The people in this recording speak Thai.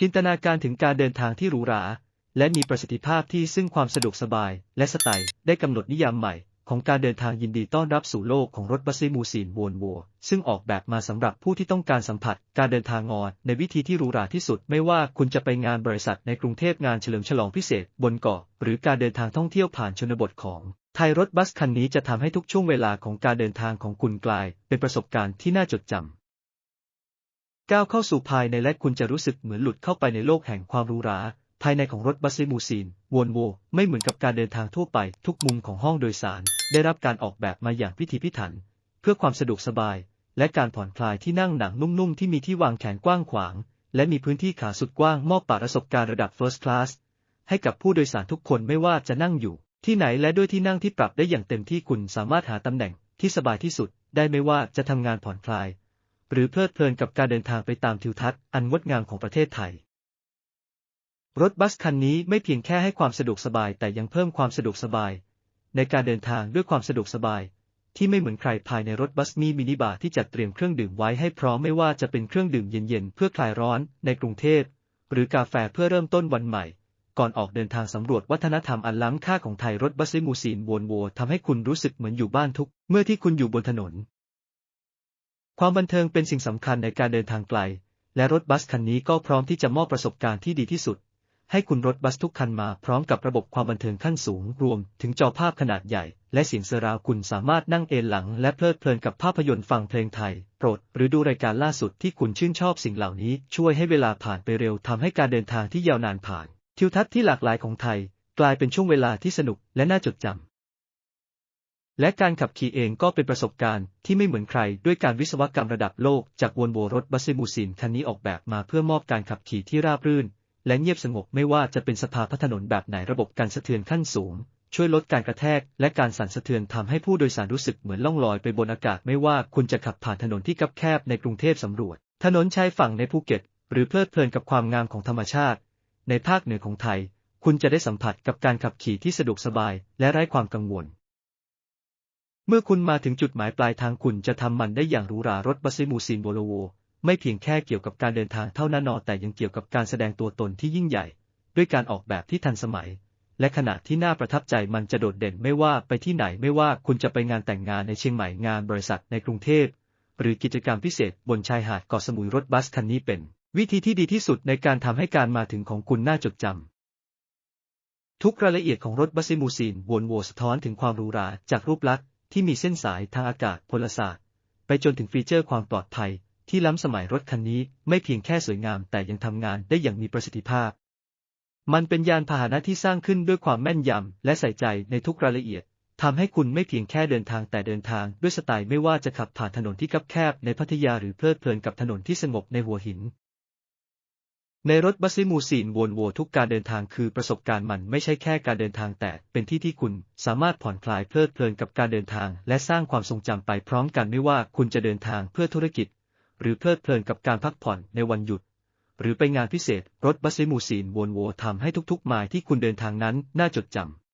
จินตนาการถึงการเดินทางที่หรูหรา และมีประสิทธิภาพที่ซึ่งความสะดวกสบาย และสไตล์ได้กำหนดนิยามใหม่ ของการเดินทางยินดีต้อนรับสู่โลกของรถบัสซิมูซีนวนวัว ซึ่งออกแบบมาสำหรับผู้ที่ต้องการสัมผัสการเดินทางงอนในวิธีที่หรูหราที่สุด ไม่ว่าคุณจะไปงานบริษัทในกรุงเทพงานเฉลิมฉลองพิเศษบนเกาะหรือการเดินทางท่องเที่ยวผ่านชนบทของไทยรถบัสคันนี้จะทำให้ทุกช่วงเวลาของการเดินทางของคุณกลาย เป็นประสบการณ์ที่น่าจดจำ ก้าวเข้าสู่ภายในและคุณจะรู้สึกเหมือนหลุดเข้าไปในโลกแห่งความหรูหรา ภายในของรถบัสลิมูซีนวนโว ไม่เหมือนกับการเดินทางทั่วไป ทุกมุมของห้องโดยสาร ได้รับการออกแบบมาอย่างพิถีพิถัน เพื่อความสะดวกสบาย และการผ่อนคลายที่นั่งหนังนุ่มๆ ที่มีที่วางแขนกว้างขวาง และมีพื้นที่ขาสุดกว้างมอบประสบการณ์ระดับ First Class ให้กับผู้โดยสารทุกคนไม่ว่าจะนั่งอยู่ ที่ไหนและด้วยที่นั่งที่ปรับได้อย่างเต็มที่คุณสามารถหาตำแหน่งที่สบายที่สุด ได้ไม่ว่าจะทำงานผ่อนคลาย หรือเพลิดเพลินกับการเดินทางไปตามทิวทัศน์อันงดงามของประเทศไทย รถบัสคันนี้ไม่เพียงแค่ให้ความสะดวกสบายแต่ยังเพิ่มความสะดวกสบาย ในการเดินทางด้วยความสะดวกสบาย ที่ไม่เหมือนใครภายในรถบัสมีมินิบาร์ที่จัดเตรียมเครื่องดื่มไว้ให้พร้อมไม่ว่าจะเป็นเครื่องดื่มเย็นๆเพื่อคลายร้อนในกรุงเทพ หรือกาแฟเพื่อเริ่มต้นวันใหม่ก่อนออกเดินทางสำรวจวัฒนธรรมอันล้ำค่าของไทยรถบัสลิมูซีนวนโวทำให้คุณรู้สึกเหมือนอยู่บ้านทุก เมื่อที่คุณอยู่บนถนน ความบันเทิงเป็นสิ่งสำคัญในการเดินทางไกล และรถบัสคันนี้ก็พร้อมที่จะมอบประสบการณ์ที่ดีที่สุด ให้คุณรถบัสทุกคันมาพร้อมกับระบบความบันเทิงขั้นสูง รวมถึงจอภาพขนาดใหญ่ และเสียงเซราวคุณสามารถนั่งเอนหลัง และเพลิดเพลินกับภาพยนตร์ฟังเพลงไทย โปรด หรือดูรายการล่าสุดที่คุณชื่นชอบสิ่งเหล่านี้ ช่วยให้เวลาผ่านไปเร็วทำให้การเดินทางที่ยาวนานผ่าน ทิวทัศน์ที่หลากหลายของไทย กลายเป็นช่วงเวลาที่สนุกและน่าจดจำ และการขับขี่เองก็เป็นประสบการณ์ที่ไม่เหมือนใครด้วยการวิศวกรรมระดับโลกจากวนโวรถบัสซิมูซินคันนี้ออกแบบมาเพื่อมอบการขับขี่ที่ราบรื่น และเงียบสงบไม่ว่าจะเป็นสภาพถนนแบบไหนระบบการสะเทือนขั้นสูง ช่วยลดการกระแทก และการสั่นสะเทือนทำให้ผู้โดยสารรู้สึกเหมือนล่องลอยไปบนอากาศไม่ว่าคุณจะขับผ่านถนนที่คับแคบในกรุงเทพสำรวจ ถนนชายฝั่งในภูเก็ต หรือเพลิดเพลินกับความงามของธรรมชาติ ในภาคเหนือของไทย คุณจะได้สัมผัสกับการขับขี่ที่สะดวกสบาย และไร้ความกังวล เมื่อคุณมาถึงจุดหมายปลายทางคุณจะทำมันได้อย่างหรูหรารถบัสซิมูซีนโบโลโว ไม่เพียงแค่เกี่ยวกับการเดินทางเท่านั้นนอแต่ยังเกี่ยวกับการแสดงตัวตนที่ยิ่งใหญ่ ด้วยการออกแบบที่ทันสมัย และขณะที่น่าประทับใจมันจะโดดเด่นไม่ว่าไปที่ไหนไม่ว่าคุณจะไปงานแต่งงานในเชียงใหม่งานบริษัทในกรุงเทพ หรือกิจกรรมพิเศษบนชายหาดเกาะสมุยรถบัสคันนี้เป็น วิธีที่ดีที่สุดในการทำให้การมาถึงของคุณน่าจดจำทุกรายละเอียดของรถบัสซิมูซีนวนโวสะท้อนถึงความหรูหราจากรูปลักษณ์ ที่มีเส้นสายทางอากาศพลศาสตร์ ไปจนถึงฟีเจอร์ความปลอดภัย ที่ล้ำสมัยรถคันนี้ไม่เพียงแค่สวยงามแต่ยังทำงานได้อย่างมีประสิทธิภาพ มันเป็นยานพาหนะที่สร้างขึ้นด้วยความแม่นยำและใส่ใจในทุกรายละเอียดทำให้คุณไม่เพียงแค่เดินทางแต่เดินทางด้วยสไตล์ไม่ว่าจะขับผ่านถนนที่คับแคบในพัทยาหรือเพลิดเพลินกับถนนที่สงบในหัวหิน ในรถบัสซิมูซีนวนโวทุกการเดินทางคือประสบการณ์มันไม่ใช่แค่การเดินทางแต่เป็นที่ที่คุณสามารถผ่อนคลายเพลิดเพลินกับการเดินทาง และสร้างความทรงจำไปพร้อมกันไม่ว่าคุณจะเดินทางเพื่อธุรกิจ หรือเพลิดเพลินกับการพักผ่อนในวันหยุด หรือไปงานพิเศษ รถบัสซิมูซีนวนโวทำให้ทุกๆไมล์ที่คุณเดินทางนั้นน่าจดจำ